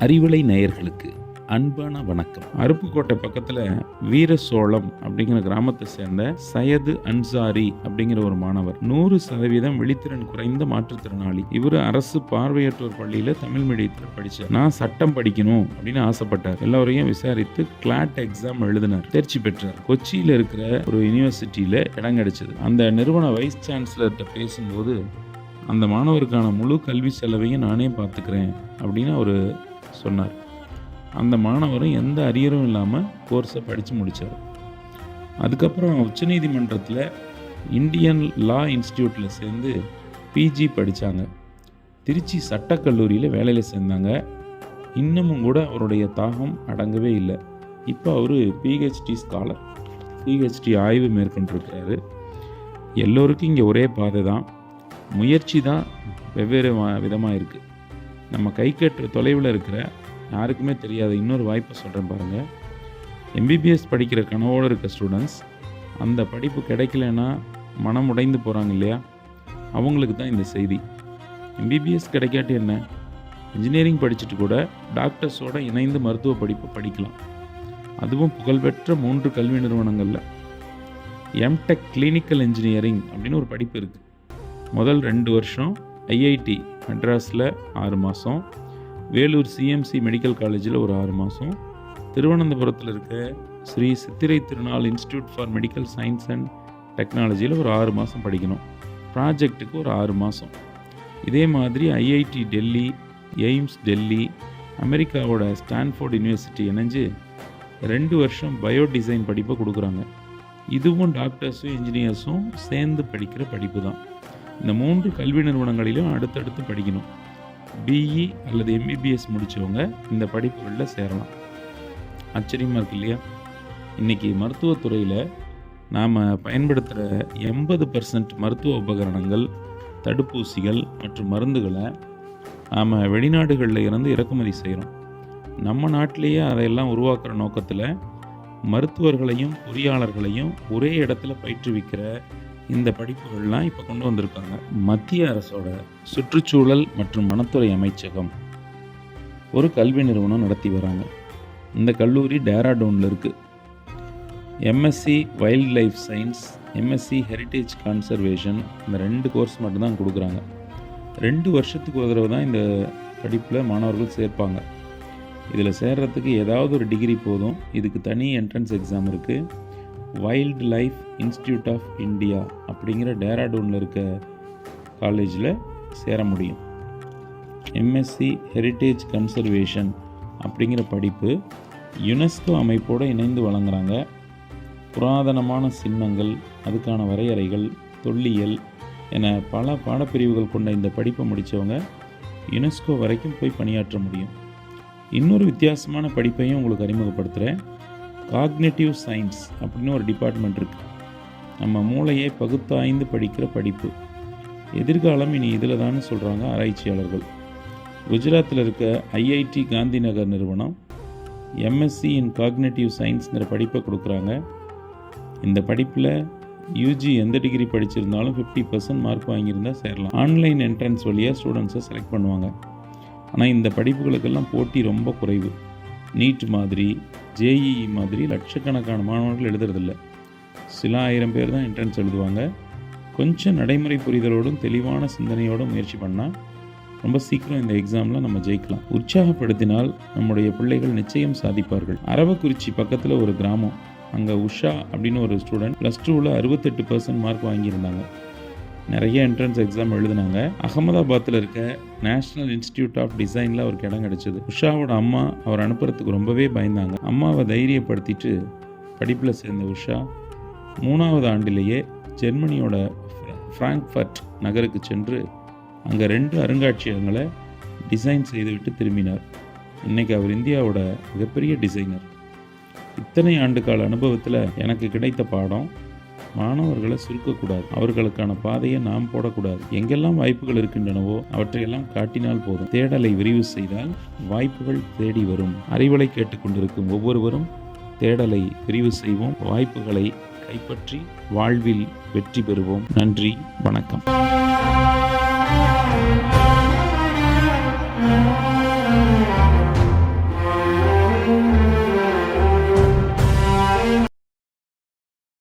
அறிவிலை நேயர்களுக்கு அன்பான வணக்கம். அருப்புக்கோட்டை பக்கத்தில் வீரசோளம் அப்படிங்கிற கிராமத்தை சேர்ந்த சையது அன்சாரி அப்படிங்கிற ஒரு மாணவர். நூறு சதவீதம் விழித்திறன் குறைந்த மாற்றுத்திறனாளி. இவர் அரசு பார்வையற்றோர் பள்ளியில் தமிழ் மீடியத்தில் படித்தார் நான் சட்டம் படிக்கணும் அப்படின்னு ஆசைப்பட்டார். எல்லோரையும் விசாரித்து கிளாட் எக்ஸாம் எழுதினார். தேர்ச்சி பெற்றார். கொச்சியில் இருக்கிற ஒரு யூனிவர்சிட்டியில் இடம் கிடைச்சது. அந்த நிறுவன வைஸ் சான்சலர்கிட்ட பேசும்போது அந்த மாணவருக்கான முழு கல்வி செலவையும் நானே பார்த்துக்கிறேன் அப்படின்னு அவர் சொன்னார். அந்த மாணவரும் எந்த அரியரும் இல்லாமல் கோர்ஸை படித்து முடித்தார். அதுக்கப்புறம் உச்சநீதிமன்றத்தில் இந்தியன் லா இன்ஸ்டியூட்டில் சேர்ந்து பிஜி படித்தாங்க. திருச்சி சட்டக்கல்லூரியில் வேலையில் சேர்ந்தாங்க. இன்னமும் கூட அவருடைய தாகம் அடங்கவே இல்லை. இப்போ அவர் பிஹெச்டி ஸ்காலர் பிஹெச்டி ஆய்வு மேற்கொண்டிருக்கிறாரு. எல்லோருக்கும் இங்கே ஒரே பாதை தான். முயற்சி தான் வெவ்வேறு விதமாக இருக்குது. நம்ம கை கட்டுற தொலைவில் இருக்கிற யாருக்குமே தெரியாத இன்னொரு வாய்ப்பை சொல்கிறேன் பாருங்கள் எம்பிபிஎஸ் படிக்கிற கனவோடு இருக்க ஸ்டூடெண்ட்ஸ் அந்த படிப்பு கிடைக்கலன்னா மனம் உடைந்து போகிறாங்க இல்லையா? அவங்களுக்கு தான் இந்த செய்தி. எம்பிபிஎஸ் கிடைக்காட்டி என்ன? இன்ஜினியரிங் படிச்சுட்டு கூட டாக்டர்ஸோட இணைந்து மருத்துவ படிப்பு படிக்கலாம். அதுவும் புகழ்பெற்ற மூன்று கல்வி நிறுவனங்களில். எம்டெக் கிளினிக்கல் இன்ஜினியரிங் அப்படின்னு ஒரு படிப்பு இருக்குது முதல் ரெண்டு வருஷம் ஐஐடி மெட்ராஸில் ஆறு மாதம் வேலூர் சிஎம்சி மெடிக்கல் காலேஜில் ஒரு ஆறு மாதம் திருவனந்தபுரத்தில் இருக்க Sree Chithirai Thirunal institute for medical science and டெக்னாலஜியில் ஒரு ஆறு மாதம் படிக்கணும். ப்ராஜெக்ட்டுக்கு ஒரு ஆறு மாதம். இதே மாதிரி ஐஐடி டெல்லி எய்ம்ஸ் டெல்லி அமெரிக்காவோட ஸ்டான்ஃபோர்ட் யூனிவர்சிட்டி இணைஞ்சு ரெண்டு வருஷம் பயோ டிசைன் படிப்பை கொடுக்குறாங்க. இதுவும் டாக்டர்ஸும் இன்ஜினியர்ஸும் சேர்ந்து படிக்கிற படிப்பு தான். இந்த மூன்று கல்வி நிறுவனங்களிலும் அடுத்தடுத்து படிக்கணும். பிஇ அல்லது எம்பிபிஎஸ் முடித்தவங்க இந்த படிப்புகளில் சேரலாம். ஆச்சரியமாக இருக்கு இல்லையா? இன்றைக்கி மருத்துவத்துறையில் நாம் பயன்படுத்துகிற எண்பது பர்சன்ட் மருத்துவ உபகரணங்கள் தடுப்பூசிகள் மற்றும் மருந்துகளை நாம் வெளிநாடுகளில் இருந்து இறக்குமதி செய்கிறோம் நம்ம நாட்டிலேயே அதையெல்லாம் உருவாக்குற நோக்கத்தில் மருத்துவர்களையும் பொறியாளர்களையும் ஒரே இடத்துல பயிற்றுவிக்கிற இந்த படிப்புகள்லாம் இப்போ கொண்டு வந்திருக்காங்க. மத்திய அரசோட சுற்றுச்சூழல் மற்றும் வனத்துறை அமைச்சகம் ஒரு கல்வி நிறுவனம் நடத்தி வராங்க. இந்த கல்லூரி டேராடூனில் இருக்குது MSc wildlife science MSc heritage conservation இந்த ரெண்டு கோர்ஸ் மட்டும்தான் கொடுக்குறாங்க. ரெண்டு வருஷத்துக்கு ஒரு தடவை தான் இந்த படிப்பில் மாணவர்கள் சேர்ப்பாங்க. இதில் சேர்றதுக்கு ஏதாவது ஒரு டிகிரி போதும். இதுக்கு தனி என்ட்ரன்ஸ் எக்ஸாம் இருக்குது wildlife institute of India அப்படிங்கிற டேராடூனில் இருக்க காலேஜில் சேர முடியும். எம்எஸ்சி ஹெரிட்டேஜ் கன்சர்வேஷன் அப்படிங்கிற படிப்பு யுனெஸ்கோ அமைப்போடு இணைந்து வழங்குறாங்க. புராதனமான சின்னங்கள் அதுக்கான வரையறைகள் தொல்லியல் என பல பாடப்பிரிவுகள் கொண்ட இந்த படிப்பை முடித்தவங்க யுனெஸ்கோ வரைக்கும் போய் பணியாற்ற முடியும். இன்னொரு வித்தியாசமான படிப்பையும் உங்களுக்கு அறிமுகப்படுத்துகிறேன் காக்னேட்டிவ் சயின்ஸ் அப்படின்னு ஒரு டிபார்ட்மெண்ட் இருக்குது நம்ம மூளையை பகுத்தாய்ந்து படிக்கிற படிப்பு. எதிர்காலம் இனி இதில் தான் சொல்கிறாங்க ஆராய்ச்சியாளர்கள். குஜராத்தில் இருக்க ஐஐடி காந்தி நகர் நிறுவனம் எம்எஸ்சி இன் காக்னேட்டிவ் சயின்ஸ்ங்கிற படிப்பை கொடுக்குறாங்க. இந்த படிப்பில் யூஜி எந்த டிகிரி படிச்சிருந்தாலும் ஃபிஃப்டி பர்சன்ட் மார்க் வாங்கியிருந்தால் சேரலாம். ஆன்லைன் என்ட்ரன்ஸ் வழியாக ஸ்டூடெண்ட்ஸை செலக்ட் பண்ணுவாங்க. ஆனால் இந்த படிப்புகளுக்கெல்லாம் போட்டி ரொம்ப குறைவு. நீட் மாதிரி ஜேஇஇ மாதிரி லட்சக்கணக்கான மாணவர்கள் எழுதுறதில்ல. சில ஆயிரம் பேர் தான் என்ட்ரன்ஸ் எழுதுவாங்க. கொஞ்சம் நடைமுறை புரிதலோடும் தெளிவான சிந்தனையோடும் முயற்சி பண்ணால் ரொம்ப சீக்கிரம் இந்த எக்ஸாமில் நம்ம ஜெயிக்கலாம். உற்சாகப்படுத்தினால் நம்முடைய பிள்ளைகள் நிச்சயம் சாதிப்பார்கள். அரவக்குறிச்சி பக்கத்தில் ஒரு கிராமம். அங்கே உஷா அப்படின்னு ஒரு ஸ்டூடெண்ட் ப்ளஸ் டூவில் அறுபத்தெட்டு பர்சன்ட் மார்க் வாங்கியிருந்தாங்க. நிறைய என்ட்ரன்ஸ் எக்ஸாம் எழுதினாங்க. அகமதாபாத்தில் இருக்க நேஷ்னல் இன்ஸ்டிடியூட் ஆஃப் டிசைனில் அவருக்கு இடம் கிடைச்சது. உஷாவோட அம்மா அவர் அனுப்புறதுக்கு ரொம்பவே பயந்தாங்க. அம்மாவை தைரியப்படுத்திட்டு படிப்பில் சேர்ந்த உஷா மூணாவது ஆண்டிலேயே ஜெர்மனியோட ஃப்ராங்க்ஃபர்ட் நகருக்கு சென்று அங்கே ரெண்டு அருங்காட்சியகங்களை டிசைன் செய்துவிட்டு திரும்பினார். இன்றைக்கி அவர் இந்தியாவோட மிகப்பெரிய டிசைனர் இத்தனை ஆண்டு கால அனுபவத்தில் எனக்கு கிடைத்த பாடம் மாணவர்களை சுருக்கக்கூடாது. அவர்களுக்கான பாதையை நாம் போடக்கூடாது. எங்கெல்லாம் வாய்ப்புகள் இருக்கின்றனவோ அவற்றையெல்லாம் காட்டினால் போதும். தேடலை விரிவு செய்தால் வாய்ப்புகள் தேடி வரும். அறிவலை கேட்டுக்கொண்டிருக்கும் ஒவ்வொருவரும் தேடலை விரிவு செய்வோம். வாய்ப்புகளை கைப்பற்றி வாழ்வில் வெற்றி பெறுவோம். நன்றி வணக்கம்.